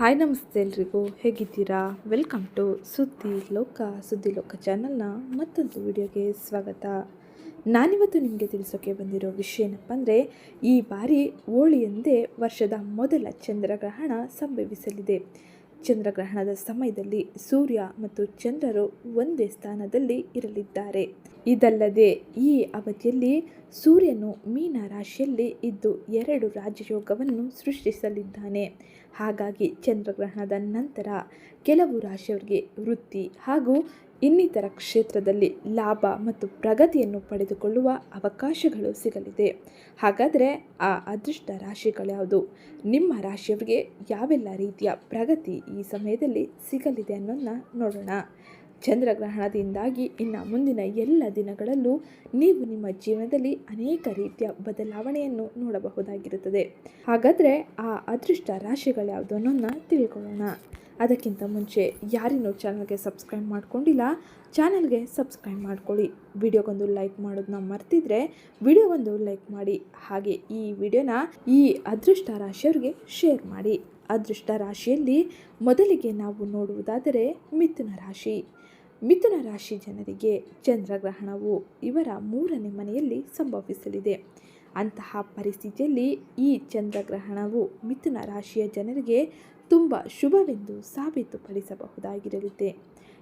Hi ನಮಸ್ತೆ ಎಲ್ರಿಗೂ. ಹೇಗಿದ್ದೀರಾ? ವೆಲ್ಕಮ್ ಟು ಸುದ್ದಿ ಲೋಕ ಸುದ್ದಿ ಲೋಕ ಚಾನಲ್ನ ಮತ್ತೊಂದು ವಿಡಿಯೋಗೆ ಸ್ವಾಗತ. ನಾನಿವತ್ತು ನಿಮಗೆ ತಿಳಿಸೋಕೆ ಬಂದಿರೋ ವಿಷಯ ಏನಪ್ಪ ಅಂದರೆ ಈ ಬಾರಿ ಹೋಳಿಯಂದೇ ವರ್ಷದ ಮೊದಲ ಚಂದ್ರಗ್ರಹಣ ಸಂಭವಿಸಲಿದೆ. ಚಂದ್ರಗ್ರಹಣದ ಸಮಯದಲ್ಲಿ ಸೂರ್ಯ ಮತ್ತು ಚಂದ್ರರು ಒಂದೇ ಸ್ಥಾನದಲ್ಲಿ ಇರಲಿದ್ದಾರೆ. ಇದಲ್ಲದೆ ಈ ಅವಧಿಯಲ್ಲಿ ಸೂರ್ಯನು ಮೀನ ರಾಶಿಯಲ್ಲಿ ಇದ್ದು ಎರಡು ರಾಜಯೋಗವನ್ನು ಸೃಷ್ಟಿಸಲಿದ್ದಾನೆ. ಹಾಗಾಗಿ ಚಂದ್ರಗ್ರಹಣದ ನಂತರ ಕೆಲವು ರಾಶಿಯವರಿಗೆ ವೃತ್ತಿ ಹಾಗೂ ಇನ್ನಿತರ ಕ್ಷೇತ್ರದಲ್ಲಿ ಲಾಭ ಮತ್ತು ಪ್ರಗತಿಯನ್ನು ಪಡೆದುಕೊಳ್ಳುವ ಅವಕಾಶಗಳು ಸಿಗಲಿದೆ. ಹಾಗಾದರೆ ಆ ಅದೃಷ್ಟ ರಾಶಿಗಳ್ಯಾವುದು? ನಿಮ್ಮ ರಾಶಿಯವರಿಗೆ ಯಾವೆಲ್ಲ ರೀತಿಯ ಪ್ರಗತಿ ಈ ಸಮಯದಲ್ಲಿ ಸಿಗಲಿದೆ ಅನ್ನೋದನ್ನ ನೋಡೋಣ. ಚಂದ್ರಗ್ರಹಣದಿಂದಾಗಿ ಇನ್ನು ಮುಂದಿನ ಎಲ್ಲ ದಿನಗಳಲ್ಲೂ ನೀವು ನಿಮ್ಮ ಜೀವನದಲ್ಲಿ ಅನೇಕ ರೀತಿಯ ಬದಲಾವಣೆಯನ್ನು ನೋಡಬಹುದಾಗಿರುತ್ತದೆ. ಹಾಗಾದರೆ ಆ ಅದೃಷ್ಟ ರಾಶಿಗಳ್ಯಾವುದು ಅನ್ನೋದನ್ನ ತಿಳ್ಕೊಳ್ಳೋಣ. ಅದಕ್ಕಿಂತ ಮುಂಚೆ ಯಾರಿನ್ನೂ ಚಾನಲ್ಗೆ ಸಬ್ಸ್ಕ್ರೈಬ್ ಮಾಡ್ಕೊಂಡಿಲ್ಲ, ಚಾನಲ್ಗೆ ಸಬ್ಸ್ಕ್ರೈಬ್ ಮಾಡ್ಕೊಳ್ಳಿ. ವಿಡಿಯೋಗೊಂದು ಲೈಕ್ ಮಾಡೋದನ್ನ ಮರ್ತಿದ್ರೆ ವಿಡಿಯೋಗೊಂದು ಲೈಕ್ ಮಾಡಿ. ಹಾಗೆ ಈ ವಿಡಿಯೋನ ಈ ಅದೃಷ್ಟ ರಾಶಿಯವ್ರಿಗೆ ಶೇರ್ ಮಾಡಿ. ಅದೃಷ್ಟ ರಾಶಿಯಲ್ಲಿ ಮೊದಲಿಗೆ ನಾವು ನೋಡುವುದಾದರೆ ಮಿಥುನ ರಾಶಿ. ಮಿಥುನ ರಾಶಿ ಜನರಿಗೆ ಚಂದ್ರಗ್ರಹಣವು ಇವರ ಮೂರನೇ ಮನೆಯಲ್ಲಿ ಸಂಭವಿಸಲಿದೆ. ಅಂತಹ ಪರಿಸ್ಥಿತಿಯಲ್ಲಿ ಈ ಚಂದ್ರಗ್ರಹಣವು ಮಿಥುನ ರಾಶಿಯ ಜನರಿಗೆ ತುಂಬ ಶುಭವೆಂದು ಸಾಬೀತುಪಡಿಸಬಹುದಾಗಿರಲಿದೆ.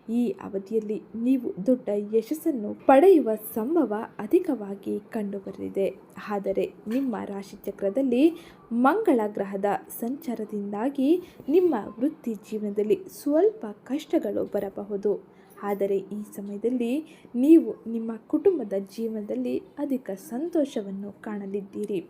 ಈ ಅವಧಿಯಲ್ಲಿ ನೀವು ದೊಡ್ಡ ಯಶಸ್ಸನ್ನು ಪಡೆಯುವ ಸಂಭವ ಅಧಿಕವಾಗಿ ಕಂಡುಬರಲಿದೆ. ಆದರೆ ನಿಮ್ಮ ರಾಶಿಚಕ್ರದಲ್ಲಿ ಮಂಗಳ ಗ್ರಹದ ಸಂಚಾರದಿಂದಾಗಿ ನಿಮ್ಮ ವೃತ್ತಿ ಜೀವನದಲ್ಲಿ ಸ್ವಲ್ಪ ಕಷ್ಟಗಳು ಬರಬಹುದು. ಆದರೆ ಈ ಸಮಯದಲ್ಲಿ ನೀವು ನಿಮ್ಮ ಕುಟುಂಬದ ಜೀವನದಲ್ಲಿ ಅಧಿಕ ಸಂತೋಷವನ್ನು ಕಾಣಲಿದ್ದೀರಿ.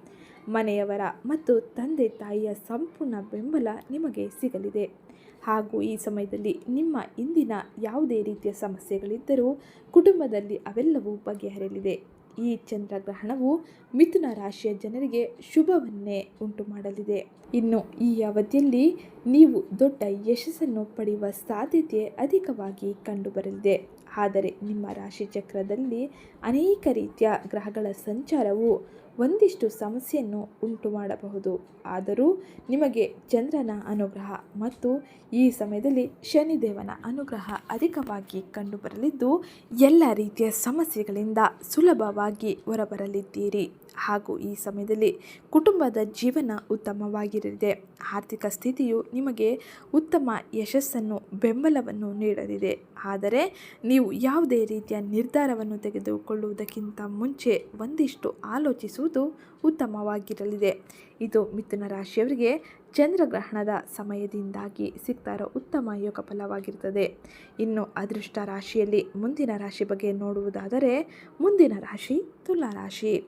ಮನೆಯವರ ಮತ್ತು ತಂದೆ ತಾಯಿಯ ಸಂಪೂರ್ಣ ಬೆಂಬಲ ನಿಮಗೆ ಸಿಗಲಿದೆ. ಹಾಗೂ ಈ ಸಮಯದಲ್ಲಿ ನಿಮ್ಮ ಇಂದಿನ ಯಾವುದೇ ರೀತಿಯ ಸಮಸ್ಯೆಗಳಿದ್ದರೂ ಕುಟುಂಬದಲ್ಲಿ ಅವೆಲ್ಲವೂ ಬಗೆಹರಿಯಲಿದೆ. ಈ ಚಂದ್ರಗ್ರಹಣವು ಮಿಥುನ ರಾಶಿಯ ಜನರಿಗೆ ಶುಭವನ್ನೇ ಉಂಟು ಮಾಡಲಿದೆ ಇನ್ನು ಈ ಅವಧಿಯಲ್ಲಿ ನೀವು ದೊಡ್ಡ ಯಶಸ್ಸನ್ನು ಪಡೆಯುವ ಸಾಧ್ಯತೆ ಅಧಿಕವಾಗಿ ಕಂಡುಬರಲಿದೆ. ಆದರೆ ನಿಮ್ಮ ರಾಶಿ ಚಕ್ರದಲ್ಲಿ ಅನೇಕ ರೀತಿಯ ಗ್ರಹಗಳ ಸಂಚಾರವು ಒಂದಿಷ್ಟು ಸಮಸ್ಯೆಯನ್ನು ಉಂಟು ಮಾಡಬಹುದು. ಆದರೂ ನಿಮಗೆ ಚಂದ್ರನ ಅನುಗ್ರಹ ಮತ್ತು ಈ ಸಮಯದಲ್ಲಿ ಶನಿದೇವನ ಅನುಗ್ರಹ ಅಧಿಕವಾಗಿ ಕಂಡುಬರಲಿದ್ದು, ಎಲ್ಲ ರೀತಿಯ ಸಮಸ್ಯೆಗಳಿಂದ ಸುಲಭವಾಗಿ ಹೊರಬರಲಿದ್ದೀರಿ. ಹಾಗೂ ಈ ಸಮಯದಲ್ಲಿ ಕುಟುಂಬದ ಜೀವನ ಉತ್ತಮವಾಗಿರಲಿದೆ. ಆರ್ಥಿಕ ಸ್ಥಿತಿಯು ನಿಮಗೆ ಉತ್ತಮ ಯಶಸ್ಸನ್ನು, ಬೆಂಬಲವನ್ನು ನೀಡಲಿದೆ. ಆದರೆ ನೀವು ಯಾವುದೇ ರೀತಿಯ ನಿರ್ಧಾರವನ್ನು ತೆಗೆದುಕೊಳ್ಳುವುದಕ್ಕಿಂತ ಮುಂಚೆ ಒಂದಿಷ್ಟು ಆಲೋಚಿಸುವುದು ಉತ್ತಮವಾಗಿರಲಿದೆ. ಇದು ಮಿಥುನ ರಾಶಿಯವರಿಗೆ ಚಂದ್ರಗ್ರಹಣದ ಸಮಯದಿಂದಾಗಿ ಸಿಗ್ತಾ ಉತ್ತಮ ಯೋಗ ಫಲವಾಗಿರ್ತದೆ. ಇನ್ನು ಅದೃಷ್ಟ ರಾಶಿಯಲ್ಲಿ ಮುಂದಿನ ರಾಶಿ ಬಗ್ಗೆ ನೋಡುವುದಾದರೆ ಮುಂದಿನ ರಾಶಿ ತುಲಾ ರಾಶಿ.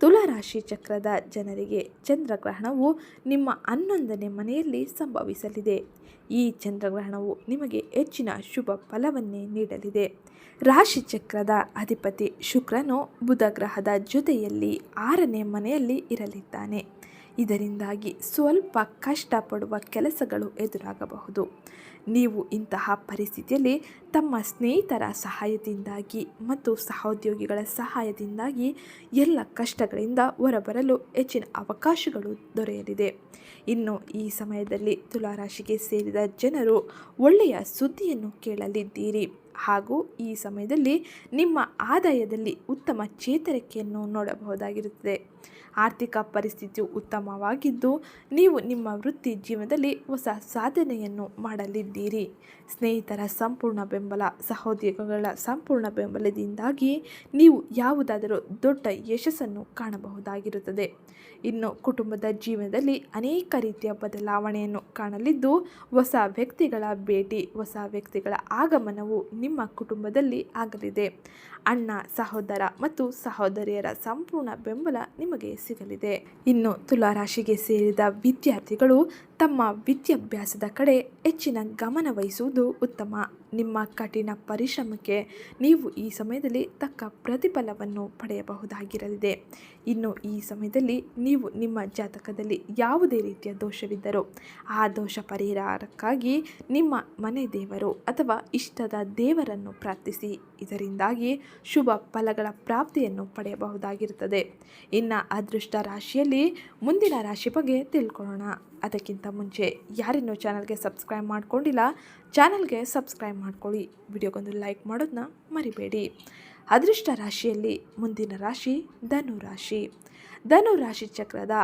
ತುಲಾ ರಾಶಿ ಚಕ್ರದ ಜನರಿಗೆ ಚಂದ್ರಗ್ರಹಣವು ನಿಮ್ಮ ಹನ್ನೊಂದನೇ ಮನೆಯಲ್ಲಿ ಸಂಭವಿಸಲಿದೆ. ಈ ಚಂದ್ರಗ್ರಹಣವು ನಿಮಗೆ ಹೆಚ್ಚಿನ ಶುಭ ಫಲವನ್ನೇ ನೀಡಲಿದೆ. ರಾಶಿ ಚಕ್ರದ ಅಧಿಪತಿ ಶುಕ್ರನು ಬುಧ ಗ್ರಹದ ಜೊತೆಯಲ್ಲಿ ಆರನೇ ಮನೆಯಲ್ಲಿ ಇರಲಿದ್ದಾನೆ. ಇದರಿಂದಾಗಿ ಸ್ವಲ್ಪ ಕಷ್ಟಪಡುವ ಕೆಲಸಗಳು ಎದುರಾಗಬಹುದು. ನೀವು ಇಂತಹ ಪರಿಸ್ಥಿತಿಯಲ್ಲಿ ತಮ್ಮ ಸ್ನೇಹಿತರ ಸಹಾಯದಿಂದಾಗಿ ಮತ್ತು ಸಹೋದ್ಯೋಗಿಗಳ ಸಹಾಯದಿಂದಾಗಿ ಎಲ್ಲ ಕಷ್ಟಗಳಿಂದ ಹೊರಬರಲು ಹೆಚ್ಚಿನ ಅವಕಾಶಗಳು ದೊರೆಯಲಿದೆ. ಇನ್ನು ಈ ಸಮಯದಲ್ಲಿ ತುಲಾರಾಶಿಗೆ ಸೇರಿದ ಜನರು ಒಳ್ಳೆಯ ಸುದ್ದಿಯನ್ನು ಕೇಳಲಿದ್ದೀರಿ. ಹಾಗೂ ಈ ಸಮಯದಲ್ಲಿ ನಿಮ್ಮ ಆದಾಯದಲ್ಲಿ ಉತ್ತಮ ಚೇತರಿಕೆಯನ್ನು ನೋಡಬಹುದಾಗಿರುತ್ತದೆ. ಆರ್ಥಿಕ ಪರಿಸ್ಥಿತಿ ಉತ್ತಮವಾಗಿದ್ದು, ನೀವು ನಿಮ್ಮ ವೃತ್ತಿ ಜೀವನದಲ್ಲಿ ಹೊಸ ಸಾಧನೆಯನ್ನು ಮಾಡಲಿದ್ದೀರಿ. ಸ್ನೇಹಿತರ ಸಂಪೂರ್ಣ ಬೆಂಬಲ, ಸಹೋದ್ಯೋಗಿಗಳ ಸಂಪೂರ್ಣ ಬೆಂಬಲದಿಂದಾಗಿ ನೀವು ಯಾವುದಾದರೂ ದೊಡ್ಡ ಯಶಸ್ಸನ್ನು ಕಾಣಬಹುದಾಗಿರುತ್ತದೆ. ಇನ್ನು ಕುಟುಂಬದ ಜೀವನದಲ್ಲಿ ಅನೇಕ ರೀತಿಯ ಬದಲಾವಣೆಯನ್ನು ಕಾಣಲಿದ್ದು, ಹೊಸ ವ್ಯಕ್ತಿಗಳ ಭೇಟಿ, ಹೊಸ ವ್ಯಕ್ತಿಗಳ ಆಗಮನವು ನಿಮ್ಮ ಕುಟುಂಬದಲ್ಲಿ ಆಗಲಿದೆ. ಅಣ್ಣ ಸಹೋದರ ಮತ್ತು ಸಹೋದರಿಯರ ಸಂಪೂರ್ಣ ಬೆಂಬಲ ನಿಮಗೆ ಸಿಗಲಿದೆ. ಇನ್ನು ತುಲಾರಾಶಿಗೆ ಸೇರಿದ ವಿದ್ಯಾರ್ಥಿಗಳು ತಮ್ಮ ವಿದ್ಯಾಭ್ಯಾಸದ ಕಡೆ ಹೆಚ್ಚಿನ ಗಮನ ವಹಿಸುವುದು ಉತ್ತಮ. ನಿಮ್ಮ ಕಠಿಣ ಪರಿಶ್ರಮಕ್ಕೆ ನೀವು ಈ ಸಮಯದಲ್ಲಿ ತಕ್ಕ ಪ್ರತಿಫಲವನ್ನು ಪಡೆಯಬಹುದಾಗಿರಲಿದೆ. ಇನ್ನು ಈ ಸಮಯದಲ್ಲಿ ನೀವು ನಿಮ್ಮ ಜಾತಕದಲ್ಲಿ ಯಾವುದೇ ರೀತಿಯ ದೋಷವಿದ್ದರೂ, ಆ ದೋಷ ಪರಿಹಾರಕ್ಕಾಗಿ ನಿಮ್ಮ ಮನೆ ದೇವರು ಅಥವಾ ಇಷ್ಟದ ದೇವರನ್ನು ಪ್ರಾರ್ಥಿಸಿ. ಇದರಿಂದಾಗಿ ಶುಭ ಫಲಗಳ ಪ್ರಾಪ್ತಿಯನ್ನು ಪಡೆಯಬಹುದಾಗಿರುತ್ತದೆ. ಇನ್ನು ಅದೃಷ್ಟ ರಾಶಿಯಲ್ಲಿ ಮುಂದಿನ ರಾಶಿ ಬಗ್ಗೆ ತಿಳ್ಕೊಳ್ಳೋಣ. ಅದಕ್ಕಿಂತ ಮುಂಚೆ ಯಾರಿನ್ನೂ ಚಾನಲ್ಗೆ ಸಬ್ಸ್ಕ್ರೈಬ್ ಮಾಡ್ಕೊಂಡಿಲ್ಲ, ಚಾನಲ್ಗೆ ಸಬ್ಸ್ಕ್ರೈಬ್ ಮಾಡ್ಕೊಳ್ಳಿ. ವಿಡಿಯೋಗೊಂದು ಲೈಕ್ ಮಾಡೋದನ್ನ ಮರಿಬೇಡಿ. ಅದೃಷ್ಟ ರಾಶಿಯಲ್ಲಿ ಮುಂದಿನ ರಾಶಿ ಧನು ರಾಶಿ. ಧನು ರಾಶಿ ಚಕ್ರದ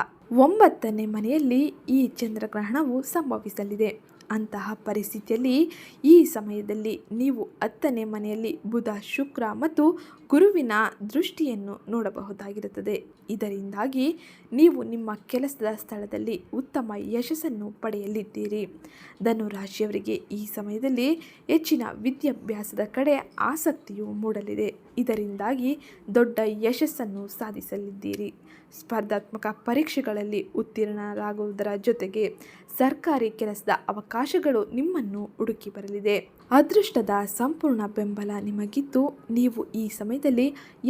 ಒಂಬತ್ತನೇ ಮನೆಯಲ್ಲಿ ಈ ಚಂದ್ರಗ್ರಹಣವು ಸಂಭವಿಸಲಿದೆ. ಅಂತಹ ಪರಿಸ್ಥಿತಿಯಲ್ಲಿ ಈ ಸಮಯದಲ್ಲಿ ನೀವು ಹತ್ತನೇ ಮನೆಯಲ್ಲಿ ಬುಧ, ಶುಕ್ರ ಮತ್ತು ಗುರುವಿನ ದೃಷ್ಟಿಯನ್ನು ನೋಡಬಹುದಾಗಿರುತ್ತದೆ. ಇದರಿಂದಾಗಿ ನೀವು ನಿಮ್ಮ ಕೆಲಸದ ಸ್ಥಳದಲ್ಲಿ ಉತ್ತಮ ಯಶಸ್ಸನ್ನು ಪಡೆಯಲಿದ್ದೀರಿ. ಧನುರಾಶಿಯವರಿಗೆ ಈ ಸಮಯದಲ್ಲಿ ಹೆಚ್ಚಿನ ವಿದ್ಯಾಭ್ಯಾಸದ ಕಡೆ ಆಸಕ್ತಿಯು ಮೂಡಲಿದೆ. ಇದರಿಂದಾಗಿ ದೊಡ್ಡ ಯಶಸ್ಸನ್ನು ಸಾಧಿಸಲಿದ್ದೀರಿ. ಸ್ಪರ್ಧಾತ್ಮಕ ಪರೀಕ್ಷೆಗಳಲ್ಲಿ ಉತ್ತೀರ್ಣರಾಗುವುದರ ಜೊತೆಗೆ ಸರ್ಕಾರಿ ಕೆಲಸದ ಅವಕಾಶಗಳು ನಿಮ್ಮನ್ನು ಹುಡುಕಿ ಬರಲಿದೆ. ಅದೃಷ್ಟದ ಸಂಪೂರ್ಣ ಬೆಂಬಲ ನಿಮಗಿದ್ದು, ನೀವು ಈ ಸಮಯದಲ್ಲಿ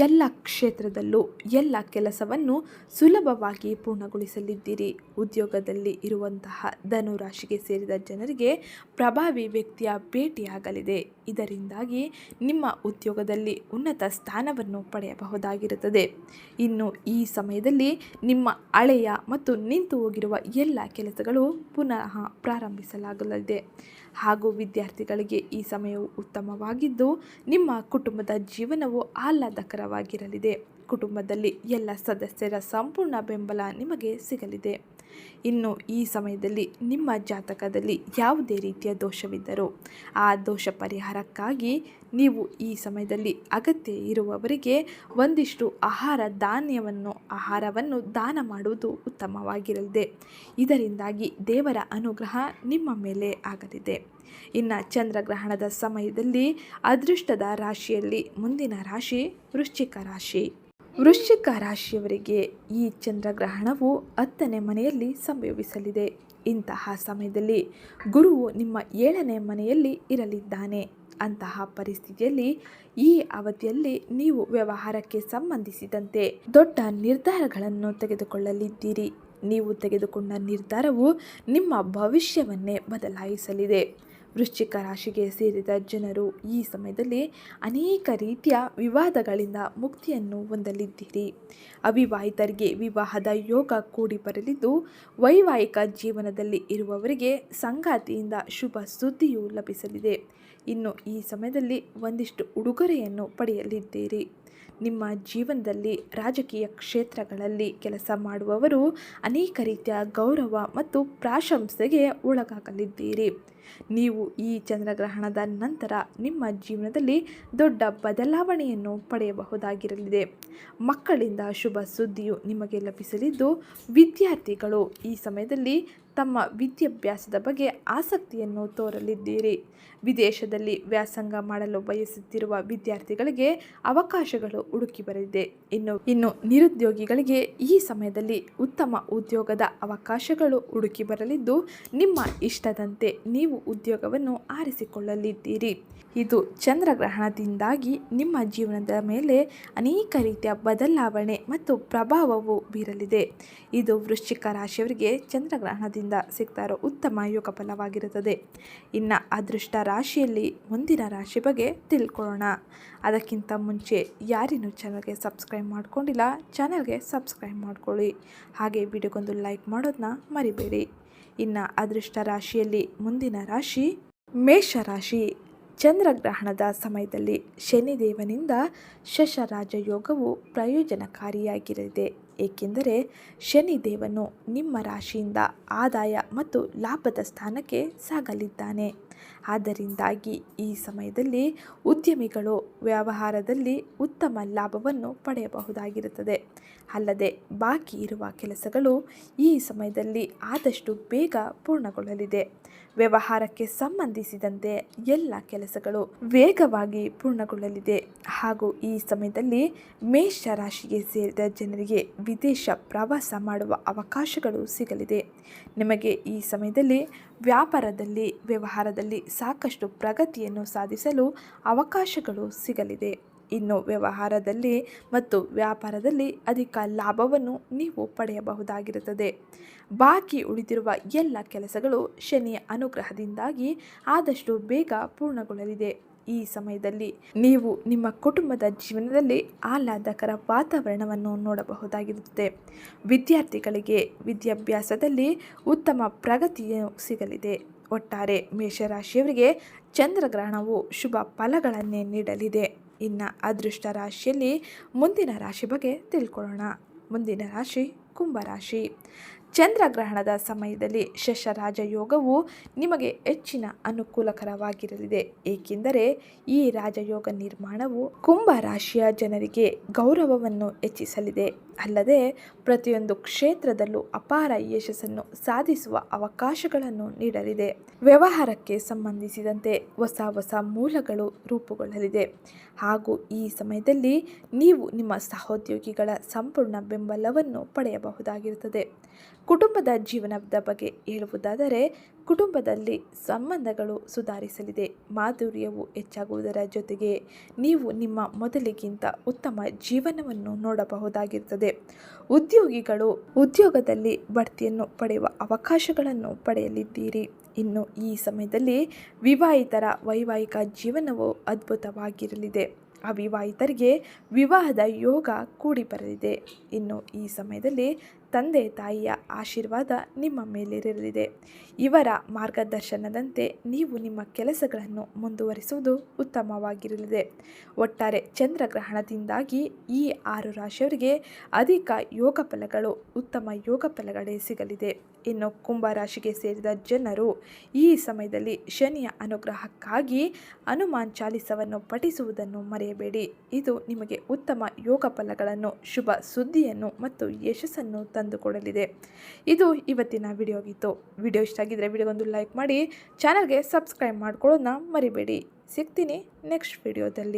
ಎಲ್ಲ ಕ್ಷೇತ್ರದಲ್ಲೂ ಎಲ್ಲ ಕೆಲಸವನ್ನು ಸುಲಭವಾಗಿ ಪೂರ್ಣಗೊಳಿಸಲಿದ್ದೀರಿ. ಉದ್ಯೋಗದಲ್ಲಿ ಇರುವಂತಹ ಧನುರಾಶಿಗೆ ಸೇರಿದ ಜನರಿಗೆ ಪ್ರಭಾವಿ ವ್ಯಕ್ತಿಯ ಭೇಟಿಯಾಗಲಿದೆ. ಇದರಿಂದಾಗಿ ನಿಮ್ಮ ಉದ್ಯೋಗದಲ್ಲಿ ಉನ್ನತ ಸ್ಥಾನವನ್ನು ಪಡೆಯಬಹುದಾಗಿರುತ್ತದೆ. ಇನ್ನು ಈ ಸಮಯದಲ್ಲಿ ನಿಮ್ಮ ಹಳೆಯ ಮತ್ತು ನಿಂತು ಹೋಗಿರುವ ಎಲ್ಲ ಕೆಲಸಗಳು ಪುನಃ ಪ್ರಾರಂಭಿಸಲಾಗಲಿದೆ. ಹಾಗೂ ವಿದ್ಯಾರ್ಥಿಗಳಿಗೆ ಈ ಸಮಯವು ಉತ್ತಮವಾಗಿದ್ದು, ನಿಮ್ಮ ಕುಟುಂಬದ ಜೀವನವು ಆಹ್ಲಾದಕರವಾಗಿರಲಿದೆ. ಕುಟುಂಬದಲ್ಲಿ ಎಲ್ಲ ಸದಸ್ಯರ ಸಂಪೂರ್ಣ ಬೆಂಬಲ ನಿಮಗೆ ಸಿಗಲಿದೆ. ಇನ್ನು ಈ ಸಮಯದಲ್ಲಿ ನಿಮ್ಮ ಜಾತಕದಲ್ಲಿ ಯಾವುದೇ ರೀತಿಯ ದೋಷವಿದ್ದರೂ ಆ ದೋಷ ಪರಿಹಾರಕ್ಕಾಗಿ ನೀವು ಈ ಸಮಯದಲ್ಲಿ ಅಗತ್ಯ ಇರುವವರಿಗೆ ಒಂದಿಷ್ಟು ಆಹಾರ ಧಾನ್ಯವನ್ನು, ಆಹಾರವನ್ನು ದಾನ ಮಾಡುವುದು ಉತ್ತಮವಾಗಿರಲಿದೆ. ಇದರಿಂದಾಗಿ ದೇವರ ಅನುಗ್ರಹ ನಿಮ್ಮ ಮೇಲೆ ಆಗಲಿದೆ. ಇನ್ನು ಚಂದ್ರಗ್ರಹಣದ ಸಮಯದಲ್ಲಿ ಅದೃಷ್ಟದ ರಾಶಿಯಲ್ಲಿ ಮುಂದಿನ ರಾಶಿ ವೃಶ್ಚಿಕ ರಾಶಿ. ವೃಶ್ಚಿಕ ರಾಶಿಯವರಿಗೆ ಈ ಚಂದ್ರಗ್ರಹಣವು ಹತ್ತನೇ ಮನೆಯಲ್ಲಿ ಸಂಭವಿಸಲಿದೆ. ಇಂತಹ ಸಮಯದಲ್ಲಿ ಗುರುವು ನಿಮ್ಮ ಏಳನೇ ಮನೆಯಲ್ಲಿ ಇರಲಿದ್ದಾನೆ. ಅಂತಹ ಪರಿಸ್ಥಿತಿಯಲ್ಲಿ ಈ ಅವಧಿಯಲ್ಲಿ ನೀವು ವ್ಯವಹಾರಕ್ಕೆ ಸಂಬಂಧಿಸಿದಂತೆ ದೊಡ್ಡ ನಿರ್ಧಾರಗಳನ್ನು ತೆಗೆದುಕೊಳ್ಳಲಿದ್ದೀರಿ. ನೀವು ತೆಗೆದುಕೊಂಡ ನಿರ್ಧಾರವು ನಿಮ್ಮ ಭವಿಷ್ಯವನ್ನೇ ಬದಲಾಯಿಸಲಿದೆ. ವೃಶ್ಚಿಕ ರಾಶಿಗೆ ಸೇರಿದ ಜನರು ಈ ಸಮಯದಲ್ಲಿ ಅನೇಕ ರೀತಿಯ ವಿವಾದಗಳಿಂದ ಮುಕ್ತಿಯನ್ನು ಹೊಂದಲಿದ್ದೀರಿ. ಅವಿವಾಹಿತರಿಗೆ ವಿವಾಹದ ಯೋಗ ಕೂಡಿ ಬರಲಿದ್ದು, ವೈವಾಹಿಕ ಜೀವನದಲ್ಲಿ ಇರುವವರಿಗೆ ಸಂಗಾತಿಯಿಂದ ಶುಭ ಸುದ್ದಿಯು ಲಭಿಸಲಿದೆ. ಇನ್ನು ಈ ಸಮಯದಲ್ಲಿ ಒಂದಿಷ್ಟು ಉಡುಗೊರೆಯನ್ನು ಪಡೆಯಲಿದ್ದೀರಿ. ನಿಮ್ಮ ಜೀವನದಲ್ಲಿ ರಾಜಕೀಯ ಕ್ಷೇತ್ರಗಳಲ್ಲಿ ಕೆಲಸ ಮಾಡುವವರು ಅನೇಕ ರೀತಿಯ ಗೌರವ ಮತ್ತು ಪ್ರಾಶಂಸೆಗೆ ಒಳಗಾಗಲಿದ್ದೀರಿ. ನೀವು ಈ ಚಂದ್ರಗ್ರಹಣದ ನಂತರ ನಿಮ್ಮ ಜೀವನದಲ್ಲಿ ದೊಡ್ಡ ಬದಲಾವಣೆಯನ್ನು ಪಡೆಯಬಹುದಾಗಿರಲಿದೆ. ಮಕ್ಕಳಿಂದ ಶುಭ ಸುದ್ದಿಯು ನಿಮಗೆ ಲಭಿಸಲಿದ್ದು, ವಿದ್ಯಾರ್ಥಿಗಳು ಈ ಸಮಯದಲ್ಲಿ ತಮ್ಮ ವಿದ್ಯಾಭ್ಯಾಸದ ಬಗ್ಗೆ ಆಸಕ್ತಿಯನ್ನು ತೋರಲಿದ್ದೀರಿ. ವಿದೇಶದಲ್ಲಿ ವ್ಯಾಸಂಗ ಮಾಡಲು ಬಯಸುತ್ತಿರುವ ವಿದ್ಯಾರ್ಥಿಗಳಿಗೆ ಅವಕಾಶಗಳು ಹುಡುಕಿ ಬರಲಿದೆ. ಇನ್ನು ಇನ್ನು ನಿರುದ್ಯೋಗಿಗಳಿಗೆ ಈ ಸಮಯದಲ್ಲಿ ಉತ್ತಮ ಉದ್ಯೋಗದ ಅವಕಾಶಗಳು ಹುಡುಕಿ ಬರಲಿದ್ದು ನಿಮ್ಮ ಇಷ್ಟದಂತೆ ನೀವು ಉದ್ಯೋಗವನ್ನು ಆರಿಸಿಕೊಳ್ಳಲಿದ್ದೀರಿ. ಇದು ಚಂದ್ರಗ್ರಹಣದಿಂದಾಗಿ ನಿಮ್ಮ ಜೀವನದ ಮೇಲೆ ಅನೇಕ ರೀತಿಯ ಬದಲಾವಣೆ ಮತ್ತು ಪ್ರಭಾವವು ಬೀರಲಿದೆ. ಇದು ವೃಶ್ಚಿಕ ರಾಶಿಯವರಿಗೆ ಚಂದ್ರಗ್ರಹಣದಿಂದ ಸಿಗ್ತಾ ಇರೋ ಉತ್ತಮ ಯೋಗ ಫಲವಾಗಿರುತ್ತದೆ ಇನ್ನು ಅದೃಷ್ಟ ರಾಶಿಯಲ್ಲಿ ಮುಂದಿನ ರಾಶಿ ಬಗ್ಗೆ ತಿಳ್ಕೊಳ್ಳೋಣ. ಅದಕ್ಕಿಂತ ಮುಂಚೆ ಯಾರಿನ್ನೂ ಚಾನಲ್ಗೆ ಸಬ್ಸ್ಕ್ರೈಬ್ ಮಾಡ್ಕೊಂಡಿಲ್ಲ ಚಾನಲ್ಗೆ ಸಬ್ಸ್ಕ್ರೈಬ್ ಮಾಡ್ಕೊಳ್ಳಿ. ಹಾಗೆ ವಿಡಿಯೋಗೊಂದು ಲೈಕ್ ಮಾಡೋದನ್ನ ಮರಿಬೇಡಿ. ಇನ್ನು ಅದೃಷ್ಟ ರಾಶಿಯಲ್ಲಿ ಮುಂದಿನ ರಾಶಿ ಮೇಷರಾಶಿ ಚಂದ್ರಗ್ರಹಣದ ಸಮಯದಲ್ಲಿ ಶನಿದೇವನಿಂದ ಶಶರಾಜ ಯೋಗವು ಪ್ರಯೋಜನಕಾರಿಯಾಗಿರಲಿದೆ. ಏಕೆಂದರೆ ಶನಿದೇವನು ನಿಮ್ಮ ರಾಶಿಯಿಂದ ಆದಾಯ ಮತ್ತು ಲಾಭದ ಸ್ಥಾನಕ್ಕೆ ಸಾಗಲಿದ್ದಾನೆ. ಆದ್ದರಿಂದಾಗಿ ಈ ಸಮಯದಲ್ಲಿ ಉದ್ಯಮಿಗಳು ವ್ಯವಹಾರದಲ್ಲಿ ಉತ್ತಮ ಲಾಭವನ್ನು ಪಡೆಯಬಹುದಾಗಿರುತ್ತದೆ. ಅಲ್ಲದೆ ಬಾಕಿ ಇರುವ ಕೆಲಸಗಳು ಈ ಸಮಯದಲ್ಲಿ ಆದಷ್ಟು ಬೇಗ ಪೂರ್ಣಗೊಳ್ಳಲಿದೆ. ವ್ಯವಹಾರಕ್ಕೆ ಸಂಬಂಧಿಸಿದಂತೆ ಎಲ್ಲ ಕೆಲಸಗಳು ವೇಗವಾಗಿ ಪೂರ್ಣಗೊಳ್ಳಲಿದೆ. ಹಾಗೂ ಈ ಸಮಯದಲ್ಲಿ ಮೇಷ ರಾಶಿಗೆ ಸೇರಿದ ಜನರಿಗೆ ವಿದೇಶ ಪ್ರವಾಸ ಮಾಡುವ ಅವಕಾಶಗಳು ಸಿಗಲಿದೆ. ನಿಮಗೆ ಈ ಸಮಯದಲ್ಲಿ ವ್ಯಾಪಾರದಲ್ಲಿ, ವ್ಯವಹಾರದಲ್ಲಿ ಸಾಕಷ್ಟು ಪ್ರಗತಿಯನ್ನು ಸಾಧಿಸಲು ಅವಕಾಶಗಳು ಸಿಗಲಿದೆ. ಇನ್ನು ವ್ಯವಹಾರದಲ್ಲಿ ಮತ್ತು ವ್ಯಾಪಾರದಲ್ಲಿ ಅಧಿಕ ಲಾಭವನ್ನು ನೀವು ಪಡೆಯಬಹುದಾಗಿರುತ್ತದೆ. ಬಾಕಿ ಉಳಿದಿರುವ ಎಲ್ಲ ಕೆಲಸಗಳು ಶನಿಯ ಅನುಗ್ರಹದಿಂದಾಗಿ ಆದಷ್ಟು ಬೇಗ ಪೂರ್ಣಗೊಳ್ಳಲಿದೆ. ಈ ಸಮಯದಲ್ಲಿ ನೀವು ನಿಮ್ಮ ಕುಟುಂಬದ ಜೀವನದಲ್ಲಿ ಆಹ್ಲಾದಕರ ವಾತಾವರಣವನ್ನು ನೋಡಬಹುದಾಗಿರುತ್ತದೆ. ವಿದ್ಯಾರ್ಥಿಗಳಿಗೆ ವಿದ್ಯಾಭ್ಯಾಸದಲ್ಲಿ ಉತ್ತಮ ಪ್ರಗತಿಯು ಸಿಗಲಿದೆ. ಒಟ್ಟಾರೆ ಮೇಷರಾಶಿಯವರಿಗೆ ಚಂದ್ರಗ್ರಹಣವು ಶುಭ ಫಲಗಳನ್ನೇ ನೀಡಲಿದೆ. ಇನ್ನು ಅದೃಷ್ಟ ರಾಶಿಯಲ್ಲಿ ಮುಂದಿನ ರಾಶಿ ಬಗ್ಗೆ ತಿಳ್ಕೊಳ್ಳೋಣ. ಮುಂದಿನ ರಾಶಿ ಕುಂಭರಾಶಿ ಚಂದ್ರಗ್ರಹಣದ ಸಮಯದಲ್ಲಿ ಶಶರಾಜ ಯೋಗವು ನಿಮಗೆ ಹೆಚ್ಚಿನ ಅನುಕೂಲಕರವಾಗಿರಲಿದೆ. ಏಕೆಂದರೆ ಈ ರಾಜಯೋಗ ನಿರ್ಮಾಣವು ಕುಂಭ ರಾಶಿಯ ಜನರಿಗೆ ಗೌರವವನ್ನು ಹೆಚ್ಚಿಸಲಿದೆ. ಅಲ್ಲದೆ ಪ್ರತಿಯೊಂದು ಕ್ಷೇತ್ರದಲ್ಲೂ ಅಪಾರ ಯಶಸ್ಸನ್ನು ಸಾಧಿಸುವ ಅವಕಾಶಗಳನ್ನು ನೀಡಲಿದೆ. ವ್ಯವಹಾರಕ್ಕೆ ಸಂಬಂಧಿಸಿದಂತೆ ಹೊಸ ಹೊಸ ಮೂಲಗಳು ರೂಪುಗೊಳ್ಳಲಿದೆ. ಹಾಗೂ ಈ ಸಮಯದಲ್ಲಿ ನೀವು ನಿಮ್ಮ ಸಹೋದ್ಯೋಗಿಗಳ ಸಂಪೂರ್ಣ ಬೆಂಬಲವನ್ನು ಪಡೆಯಬಹುದಾಗಿರುತ್ತದೆ. ಕುಟುಂಬದ ಜೀವನದ ಬಗ್ಗೆ ಹೇಳುವುದಾದರೆ, ಕುಟುಂಬದಲ್ಲಿ ಸಂಬಂಧಗಳು ಸುಧಾರಿಸಲಿದೆ. ಮಾಧುರ್ಯವು ಹೆಚ್ಚಾಗುವುದರ ಜೊತೆಗೆ ನೀವು ನಿಮ್ಮ ಮೊದಲಿಗಿಂತ ಉತ್ತಮ ಜೀವನವನ್ನು ನೋಡಬಹುದಾಗಿರುತ್ತದೆ. ಉದ್ಯೋಗಿಗಳು ಉದ್ಯೋಗದಲ್ಲಿ ಬಡ್ತಿಯನ್ನು ಪಡೆಯುವ ಅವಕಾಶಗಳನ್ನು ಪಡೆಯಲಿದ್ದೀರಿ. ಇನ್ನು ಈ ಸಮಯದಲ್ಲಿ ವಿವಾಹಿತರ ವೈವಾಹಿಕ ಜೀವನವು ಅದ್ಭುತವಾಗಿರಲಿದೆ. ಅವಿವಾಹಿತರಿಗೆ ವಿವಾಹದ ಯೋಗ ಕೂಡಿ ಬರಲಿದೆ ಇನ್ನು ಈ ಸಮಯದಲ್ಲಿ ತಂದೆ ತಾಯಿಯ ಆಶೀರ್ವಾದ ನಿಮ್ಮ ಮೇಲಿರಲಿದೆ. ಇವರ ಮಾರ್ಗದರ್ಶನದಂತೆ ನೀವು ನಿಮ್ಮ ಕೆಲಸಗಳನ್ನು ಮುಂದುವರಿಸುವುದು ಉತ್ತಮವಾಗಿರಲಿದೆ. ಒಟ್ಟಾರೆ ಚಂದ್ರಗ್ರಹಣದಿಂದಾಗಿ ಈ ಆರು ರಾಶಿಯವರಿಗೆ ಅಧಿಕ ಯೋಗ ಫಲಗಳು, ಉತ್ತಮ ಯೋಗ ಫಲಗಳೇ ಸಿಗಲಿದೆ. ಇನ್ನು ಕುಂಭ ರಾಶಿಗೆ ಸೇರಿದ ಜನರು ಈ ಸಮಯದಲ್ಲಿ ಶನಿಯ ಅನುಗ್ರಹಕ್ಕಾಗಿ ಹನುಮಾನ್ ಚಾಲಿಸವನ್ನು ಪಠಿಸುವುದನ್ನು ಮರೆಯಬೇಡಿ. ಇದು ನಿಮಗೆ ಉತ್ತಮ ಯೋಗ ಫಲಗಳನ್ನು, ಶುಭ ಸುದ್ದಿಯನ್ನು ಮತ್ತು ಯಶಸ್ಸನ್ನು ತಂದುಕೊಡಲಿದೆ. ಇದು ಇವತ್ತಿನ ವಿಡಿಯೋ ಆಗಿತ್ತು ವಿಡಿಯೋ ಇಷ್ಟ ಆಗಿದ್ದರೆ ವಿಡಿಯೋಗೊಂದು ಲೈಕ್ ಮಾಡಿ, ಚಾನಲ್ಗೆ ಸಬ್ಸ್ಕ್ರೈಬ್ ಮಾಡ್ಕೊಳ್ಳೋದನ್ನ ಮರಿಬೇಡಿ. ಸಿಗ್ತೀನಿ ನೆಕ್ಸ್ಟ್ ವಿಡಿಯೋದಲ್ಲಿ.